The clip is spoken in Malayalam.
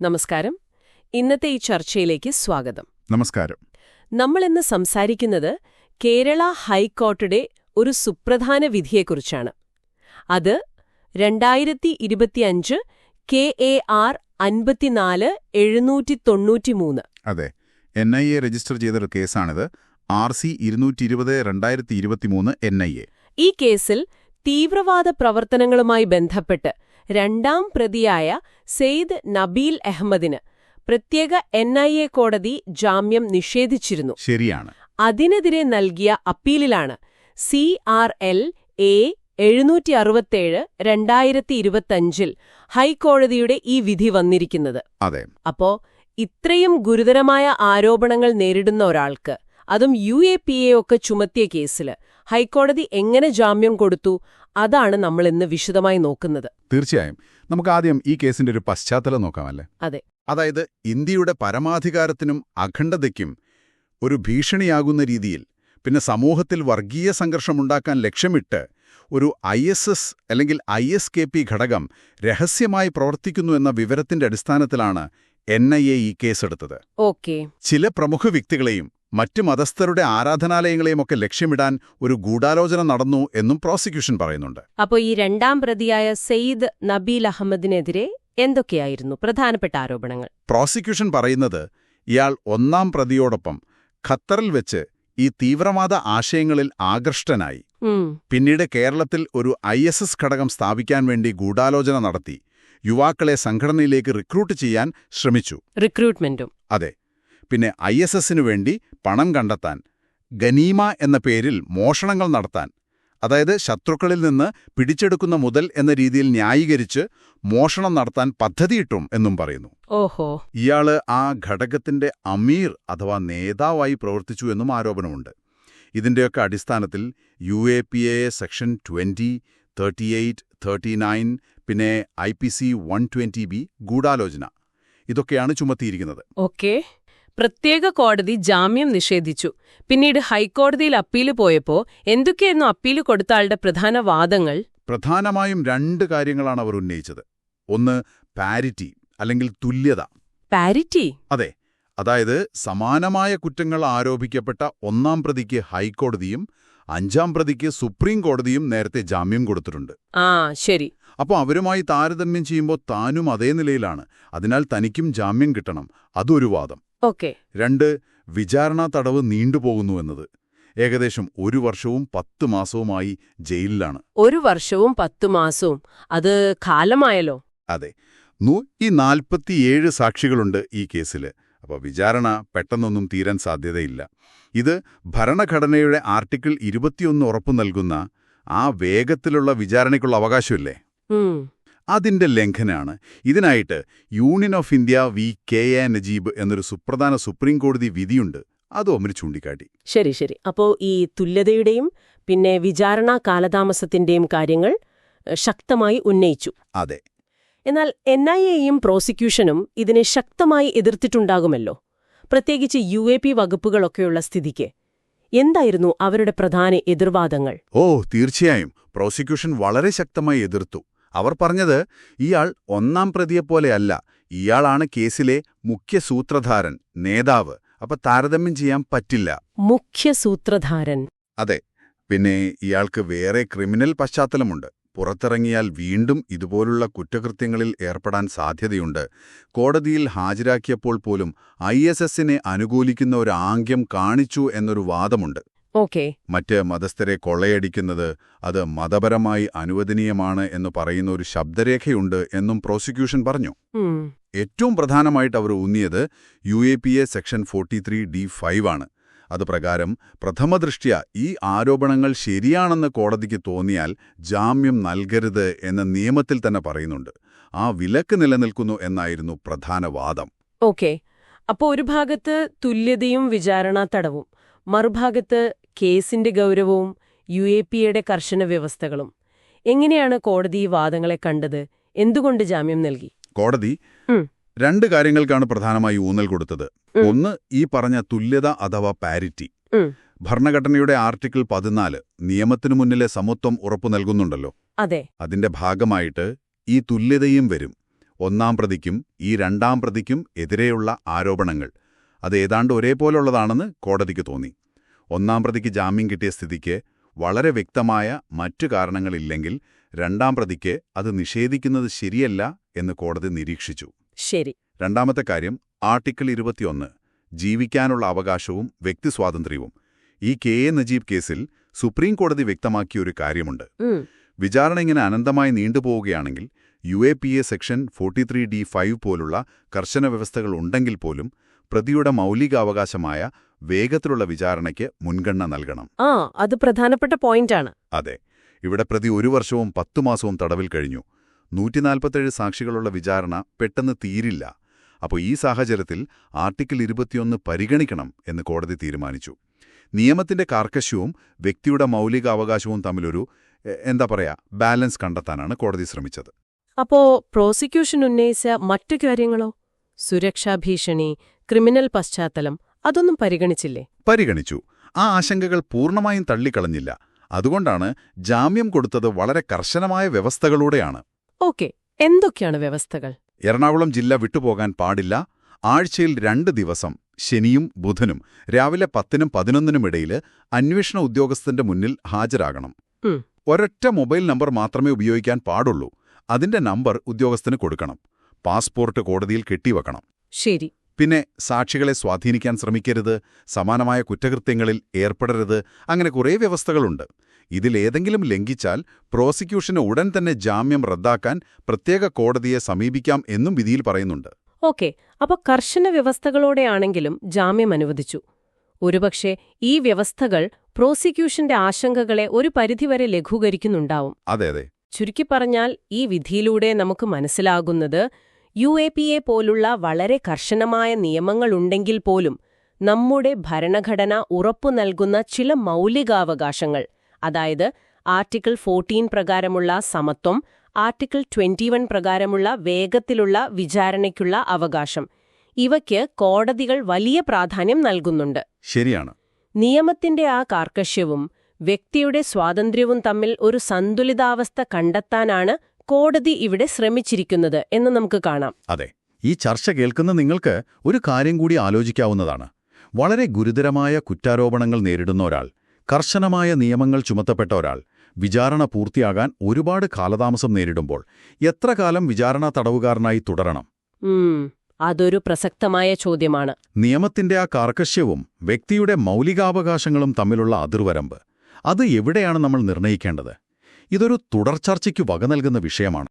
നമസ്കാരം. ഇന്നത്തെ ഈ ചർച്ചയിലേക്ക് സ്വാഗതം. നമസ്കാരം. നമ്മൾ ഇന്ന് സംസാരിക്കുന്നത് കേരള ഹൈക്കോടതിയുടെ ഒരു സുപ്രധാന വിധിയെക്കുറിച്ചാണ്. അത് രണ്ടായിരത്തി ഇരുപത്തിയഞ്ച് കെ എ ആർ അൻപത്തിനാല് എഴുന്നൂറ്റി തൊണ്ണൂറ്റിമൂന്ന് അതെ. എൻ ഐ എ രജിസ്റ്റർ ചെയ്തൊരു കേസാണിത്. ആർ സി ഇരുന്നൂറ്റി ഇരുപത് രണ്ടായിരത്തി ഇരുപത്തിമൂന്ന് എൻ ഐ എ. ഈ കേസിൽ തീവ്രവാദ പ്രവർത്തനങ്ങളുമായി ബന്ധപ്പെട്ട് രണ്ടാം പ്രതിയായ സെയ്ദ് നബീൽ അഹമ്മദിന് പ്രത്യേക എൻ ഐ എ കോടതി ജാമ്യം നിഷേധിച്ചിരുന്നു. ശരിയാണ്. അതിനെതിരെ നൽകിയ അപ്പീലിലാണ് സി ആർ എൽ എ എഴുന്നൂറ്റി അറുപത്തേഴ് രണ്ടായിരത്തി ഇരുപത്തഞ്ചിൽ ഹൈക്കോടതിയുടെ ഈ വിധി വന്നിരിക്കുന്നത്. അതെ. അപ്പോ ഇത്രയും ഗുരുതരമായ ആരോപണങ്ങൾ നേരിടുന്ന ഒരാൾക്ക് അതും യു എ പി എ ഒക്കെ ചുമത്തിയ കേസിൽ ഹൈക്കോടതി എങ്ങനെ ജാമ്യം കൊടുത്തു അതാണ് നമ്മൾ ഇന്ന് വിശദമായി നോക്കുന്നത്. തീർച്ചയായും. നമുക്ക് ആദ്യം ഈ കേസിന്റെ ഒരു പശ്ചാത്തലം നോക്കാമല്ലേ? അതെ. അതായത് ഇന്ത്യയുടെ പരമാധികാരത്തിനും അഖണ്ഡതയ്ക്കും ഒരു ഭീഷണിയാകുന്ന രീതിയിൽ പിന്നെ സമൂഹത്തിൽ വർഗീയ സംഘർഷമുണ്ടാക്കാൻ ലക്ഷ്യമിട്ട് ഒരു ഐ എസ് എസ് അല്ലെങ്കിൽ ഐ എസ് കെ പി ഘടകം രഹസ്യമായി പ്രവർത്തിക്കുന്നു എന്ന വിവരത്തിന്റെ അടിസ്ഥാനത്തിലാണ് എൻ ഐ എ ഈ കേസെടുത്തത്. ഓക്കെ. ചില പ്രമുഖ വ്യക്തികളെയും മറ്റ് മതസ്ഥരുടെ ആരാധനാലയങ്ങളെയുമൊക്കെ ലക്ഷ്യമിടാൻ ഒരു ഗൂഢാലോചന നടന്നു എന്നും പ്രോസിക്യൂഷൻ പറയുന്നുണ്ട്. അപ്പോൾ ഈ രണ്ടാം പ്രതിയായ സെയ്ദ് നബീൽ അഹമ്മദിനെതിരെ എന്തൊക്കെയായിരുന്നു പ്രധാനപ്പെട്ട ആരോപണങ്ങൾ? പ്രോസിക്യൂഷൻ പറയുന്നത് ഇയാൾ ഒന്നാം പ്രതിയോടൊപ്പം ഖത്തറിൽ വെച്ച് ഈ തീവ്രവാദ ആശയങ്ങളിൽ ആകൃഷ്ടനായി. പിന്നീട് കേരളത്തിൽ ഒരു ഐ എസ് എസ് ഘടകം സ്ഥാപിക്കാൻ വേണ്ടി ഗൂഢാലോചന നടത്തി. യുവാക്കളെ സംഘടനയിലേക്ക് റിക്രൂട്ട് ചെയ്യാൻ ശ്രമിച്ചു. റിക്രൂട്ട്മെന്റും. അതെ. പിന്നെ ഐ എസ് എസിനു വേണ്ടി പണം കണ്ടെത്താൻ. ഗനീമ എന്ന പേരിൽ മോഷണങ്ങൾ നടത്താൻ. അതായത് ശത്രുക്കളിൽ നിന്ന് പിടിച്ചെടുക്കുന്ന മുതൽ എന്ന രീതിയിൽ ന്യായീകരിച്ച് മോഷണം നടത്താൻ പദ്ധതിയിട്ടും എന്നും പറയുന്നു. ഓഹോ. ഇയാൾ ആ ഘടകത്തിന്റെ അമീർ അഥവാ നേതാവായി പ്രവർത്തിച്ചു എന്നും ആരോപണമുണ്ട്. ഇതിന്റെയൊക്കെ അടിസ്ഥാനത്തിൽ U A P A section twenty thirty eight thirty nine പിന്നെ I P C one twenty B ഗൂഢാലോചന. ഇതൊക്കെയാണ് ചുമത്തിയിരിക്കുന്നത്. ഓക്കെ. പ്രത്യേക കോടതി ജാമ്യം നിഷേധിച്ചു. പിന്നീട് ഹൈക്കോടതിയിൽ അപ്പീൽ പോയപ്പോ എന്തൊക്കെയായിരുന്നു അപ്പീൽ കൊടുത്ത ആളുടെ പ്രധാന വാദങ്ങൾ? പ്രധാനമായും രണ്ട് കാര്യങ്ങളാണ് അവർ ഉന്നയിച്ചത്. ഒന്ന് പാരിറ്റി അല്ലെങ്കിൽ തുല്യത. പാരിറ്റി? അതെ. അതായത് സമാനമായ കുറ്റങ്ങൾ ആരോപിക്കപ്പെട്ട ഒന്നാം പ്രതിക്ക് ഹൈക്കോടതിയും അഞ്ചാം പ്രതിക്ക് സുപ്രീം കോടതിയും നേരത്തെ ജാമ്യം കൊടുത്തിട്ടുണ്ട്. ആ ശരി. അപ്പോൾ അവരുമായി താരതമ്യം ചെയ്യുമ്പോൾ താനും അതേ നിലയിലാണ്. അതിനാൽ തനിക്കും ജാമ്യം കിട്ടണം. അതൊരു വാദം. ഓക്കെ. രണ്ട് വിചാരണാ തടവ് നീണ്ടുപോകുന്നു എന്നത്. ഏകദേശം ഒരു വർഷവും പത്ത് മാസവുമായി ജയിലിലാണ്. ഒരു വർഷവും പത്ത് മാസവും. അത് കാലമായല്ലോ. അതെ. ഈ നാൽപ്പത്തിയേഴ് സാക്ഷികളുണ്ട് ഈ കേസിൽ അപ്പോൾ വിചാരണ പെട്ടെന്നൊന്നും തീരാൻ സാധ്യതയില്ല. ഇത് ഭരണഘടനയുടെ ആർട്ടിക്കിൾ ഇരുപത്തിയൊന്ന് ഉറപ്പു നൽകുന്ന ആ വേഗത്തിലുള്ള വിചാരണയ്ക്കുള്ള അവകാശമില്ലേ? അതിന്റെ ലംഘനാണ്. ഇതിനായിട്ട് union of India V K A Najeeb എന്നൊരു സുപ്രധാന സുപ്രീം കോടതി വിധിയുണ്ട്. അതും അമര് ചൂണ്ടിക്കാട്ടി. ശരി ശരി. അപ്പോൾ ഈ തുല്യതയുടെയും പിന്നെ വിചാരണ കാലതാമസത്തിന്റെയും കാര്യങ്ങൾ ശക്തമായി ഉന്നയിച്ചു. അതെ. എന്നാൽ എൻ ഐ എയും പ്രോസിക്യൂഷനും ഇതിനെ ശക്തമായി എതിർത്തിട്ടുണ്ടാകുമല്ലോ. പ്രത്യേകിച്ച് യു എ പി വകുപ്പുകളൊക്കെയുള്ള സ്ഥിതിക്ക്. എന്തായിരുന്നു അവരുടെ പ്രധാന എതിർവാദങ്ങൾ? ഓ തീർച്ചയായും. പ്രോസിക്യൂഷൻ വളരെ ശക്തമായി എതിർത്തു. അവർ പറഞ്ഞത് ഇയാൾ ഒന്നാം പ്രതിയെപ്പോലെയല്ല ഇയാളാണ് കേസിലെ മുഖ്യ സൂത്രധാരൻ നേതാവ്. അപ്പൊ താരതമ്യം ചെയ്യാൻ പറ്റില്ല. മുഖ്യ സൂത്രധാരൻ. അതെ പിന്നെ ഇയാൾക്ക് വേറെ ക്രിമിനൽ പശ്ചാത്തലമുണ്ട്. പുറത്തിറങ്ങിയാൽ വീണ്ടും ഇതുപോലുള്ള കുറ്റകൃത്യങ്ങളിൽ ഏർപ്പെടാൻ സാധ്യതയുണ്ട്. കോടതിയിൽ ഹാജരാക്കിയപ്പോൾ പോലും ഐ എസ് എസിനെ അനുകൂലിക്കുന്ന ഒരു ആംഗ്യം കാണിച്ചു എന്നൊരു വാദമുണ്ട്. ഓക്കെ. മറ്റ് മതസ്ഥരെ കൊള്ളയടിക്കുന്നത് അത് മതപരമായി അനുവദനീയമാണ് എന്ന് പറയുന്ന ഒരു ശബ്ദരേഖയുണ്ട് എന്നും പ്രോസിക്യൂഷൻ പറഞ്ഞു. ഏറ്റവും പ്രധാനമായിട്ട് അവർ ഊന്നിയത് U A P A section forty three D five ആണ്. അത് പ്രകാരം പ്രഥമദൃഷ്ട്യ ഈ ആരോപണങ്ങൾ ശരിയാണെന്ന് കോടതിക്ക് തോന്നിയാൽ ജാമ്യം നൽകരുത് എന്ന നിയമത്തിൽ തന്നെ പറയുന്നുണ്ട്. ആ വിലക്ക് നിലനിൽക്കുന്നു എന്നായിരുന്നു പ്രധാന വാദം. ഓക്കെ. അപ്പോ ഒരു ഭാഗത്ത് തുല്യതയും വിചാരണാ തടവും മറുഭാഗത്ത് കേസിന്റെ ഗൗരവവും യു എ പിയുടെ കർശന വ്യവസ്ഥകളും. എങ്ങനെയാണ് കോടതി ഈ വാദങ്ങളെ കണ്ടത്? എന്തുകൊണ്ട് ജാമ്യം നൽകി? കോടതി. രണ്ട് കാര്യങ്ങൾക്കാണ് പ്രധാനമായി ഊന്നൽ കൊടുത്തത്. ഒന്ന് ഈ പറഞ്ഞ തുല്യത അഥവാ പാരിറ്റി. ഭരണഘടനയുടെ ആർട്ടിക്കിൾ പതിനാല് നിയമത്തിനു മുന്നിലെ സമത്വം ഉറപ്പു നൽകുന്നുണ്ടല്ലോ. അതെ. അതിന്റെ ഭാഗമായിട്ട് ഈ തുല്യതയും വരും. ഒന്നാം പ്രതിക്കും ഈ രണ്ടാം പ്രതിക്കും എതിരെയുള്ള ആരോപണങ്ങൾ. അത് ഏതാണ്ട് ഒരേപോലുള്ളതാണെന്ന് കോടതിക്ക് തോന്നി. ഒന്നാം പ്രതിക്ക് ജാമ്യം കിട്ടിയ സ്ഥിതിക്ക് വളരെ വ്യക്തമായ മറ്റു കാരണങ്ങളില്ലെങ്കിൽ രണ്ടാം പ്രതിക്ക് അത് നിഷേധിക്കുന്നത് ശരിയല്ല എന്ന് കോടതി നിരീക്ഷിച്ചു. ശരി. രണ്ടാമത്തെ കാര്യം ആർട്ടിക്കിൾ ഇരുപത്തിയൊന്ന് ജീവിക്കാനുള്ള അവകാശവും വ്യക്തിസ്വാതന്ത്ര്യവും ഈ കെ. എ. നജീബ് കേസിൽ സുപ്രീം കോടതി വ്യക്തമാക്കിയ ഒരു കാര്യമുണ്ട്. വിചാരണ ഇങ്ങനെ അനന്തമായി നീണ്ടുപോവുകയാണെങ്കിൽ U A P A section forty three D five പോലുള്ള കർശന വ്യവസ്ഥകൾ ഉണ്ടെങ്കിൽ പോലും പ്രതിയുടെ മൗലികാവകാശമായ വേഗത്തിലുള്ള വിചാരണയ്ക്ക് മുൻഗണന നൽകണം. ആ അത് പ്രധാനപ്പെട്ട പോയിന്റാണ്. അതെ. ഇവിടെ പ്രതി ഒരു വർഷവും പത്തു മാസവും തടവിൽ കഴിഞ്ഞു. നൂറ്റിനാൽപ്പത്തേഴ് സാക്ഷികളുള്ള വിചാരണ പെട്ടെന്ന് തീരില്ല. അപ്പോൾ ഈ സാഹചര്യത്തിൽ ആർട്ടിക്കിൾ ഇരുപത്തിയൊന്ന് പരിഗണിക്കണം എന്ന് കോടതി തീരുമാനിച്ചു. നിയമത്തിന്റെ കാർക്കശ്യവും വ്യക്തിയുടെ മൗലിക അവകാശവും തമ്മിലൊരു എന്താ പറയാ ബാലൻസ് കണ്ടെത്താനാണ് കോടതി ശ്രമിച്ചത്. അപ്പോ പ്രോസിക്യൂഷൻ ഉന്നയിച്ച മറ്റു കാര്യങ്ങളോ? സുരക്ഷാ ഭീഷണി ക്രിമിനൽ പശ്ചാത്തലം അതൊന്നും പരിഗണിച്ചില്ലേ? പരിഗണിച്ചു. ആ ആശങ്കകൾ പൂർണമായും തള്ളിക്കളഞ്ഞില്ല. അതുകൊണ്ടാണ് ജാമ്യം കൊടുത്തത് വളരെ കർശനമായ വ്യവസ്ഥകളൂടെയാണ്. ഓക്കെ എന്തൊക്കെയാണ് വ്യവസ്ഥകൾ? എറണാകുളം ജില്ല വിട്ടുപോകാൻ പാടില്ല. ആഴ്ചയിൽ രണ്ട് ദിവസം ശനിയും ബുധനും രാവിലെ പത്തിനും പതിനൊന്നിനും ഇടയിൽ അന്വേഷണ ഉദ്യോഗസ്ഥന്റെ മുന്നിൽ ഹാജരാകണം. ഒരൊറ്റ മൊബൈൽ നമ്പർ മാത്രമേ ഉപയോഗിക്കാൻ പാടുള്ളൂ. അതിന്റെ നമ്പർ ഉദ്യോഗസ്ഥന് കൊടുക്കണം. പാസ്പോർട്ട് കോടതിയിൽ കെട്ടിവെക്കണം. ശരി. പിന്നെ സാക്ഷികളെ സ്വാധീനിക്കാൻ ശ്രമിക്കരുത്. സമാനമായ കുറ്റകൃത്യങ്ങളിൽ ഏർപ്പെടരുത്. അങ്ങനെ കുറേ വ്യവസ്ഥകളുണ്ട്. ഇതിലേതെങ്കിലും ലംഘിച്ചാൽ പ്രോസിക്യൂഷന് ഉടൻ തന്നെ ജാമ്യം റദ്ദാക്കാൻ പ്രത്യേക കോടതിയെ സമീപിക്കാം എന്നും വിധിയിൽ പറയുന്നുണ്ട്. ഓക്കെ അപ്പൊ കർശന വ്യവസ്ഥകളോടെയാണെങ്കിലും ജാമ്യം അനുവദിച്ചു. ഒരുപക്ഷെ ഈ വ്യവസ്ഥകൾ പ്രോസിക്യൂഷന്റെ ആശങ്കകളെ ഒരു പരിധിവരെ ലഘൂകരിക്കുന്നുണ്ടാവും. അതെ അതെ. ചുരുക്കി പറഞ്ഞാൽ ഈ വിധിയിലൂടെ നമുക്ക് മനസ്സിലാകുന്നത് യു എ പി എ പോലുള്ള വളരെ കർശനമായ നിയമങ്ങളുണ്ടെങ്കിൽ പോലും നമ്മുടെ ഭരണഘടന ഉറപ്പു നൽകുന്ന ചില മൗലികാവകാശങ്ങൾ അതായത് ആർട്ടിക്കിൾ ഫോർട്ടീൻ പ്രകാരമുള്ള സമത്വം ആർട്ടിക്കിൾ ട്വന്റിവൺ പ്രകാരമുള്ള വേഗത്തിലുള്ള വിചാരണയ്ക്കുള്ള അവകാശം. ഇവയ്ക്ക് കോടതികൾ വലിയ പ്രാധാന്യം നൽകുന്നുണ്ട്. ശരിയാണ്. നിയമത്തിന്റെ ആ കാർക്കശ്യവും വ്യക്തിയുടെ സ്വാതന്ത്ര്യവും തമ്മിൽ ഒരു സന്തുലിതാവസ്ഥ കണ്ടെത്താനാണ് കോടതി ഇവിടെ ശ്രമിച്ചിരിക്കുന്നത് എന്ന് നമുക്ക് കാണാം. അതെ ഈ ചർച്ച കേൾക്കുന്ന നിങ്ങൾക്ക് ഒരു കാര്യം കൂടി ആലോചിക്കാവുന്നതാണ്. വളരെ ഗുരുതരമായ കുറ്റാരോപണങ്ങൾ നേരിടുന്ന ഒരാൾ കർശനമായ നിയമങ്ങൾ ചുമത്തപ്പെട്ട ഒരാൾ വിചാരണ പൂർത്തിയാകാൻ ഒരുപാട് കാലതാമസം നേരിടുമ്പോൾ എത്ര കാലം വിചാരണ തടവുകാരനായി തുടരണം? അതൊരു പ്രസക്തമായ ചോദ്യമാണ്. നിയമത്തിന്റെ ആ കാർക്കശ്യവും വ്യക്തിയുടെ മൗലികാവകാശങ്ങളും തമ്മിലുള്ള അതിർവരമ്പ് അത് എവിടെയാണ് നമ്മൾ നിർണയിക്കേണ്ടത്? ഇതൊരു തുടർചർച്ചയ്ക്ക് വക നൽകുന്ന വിഷയമാണ്.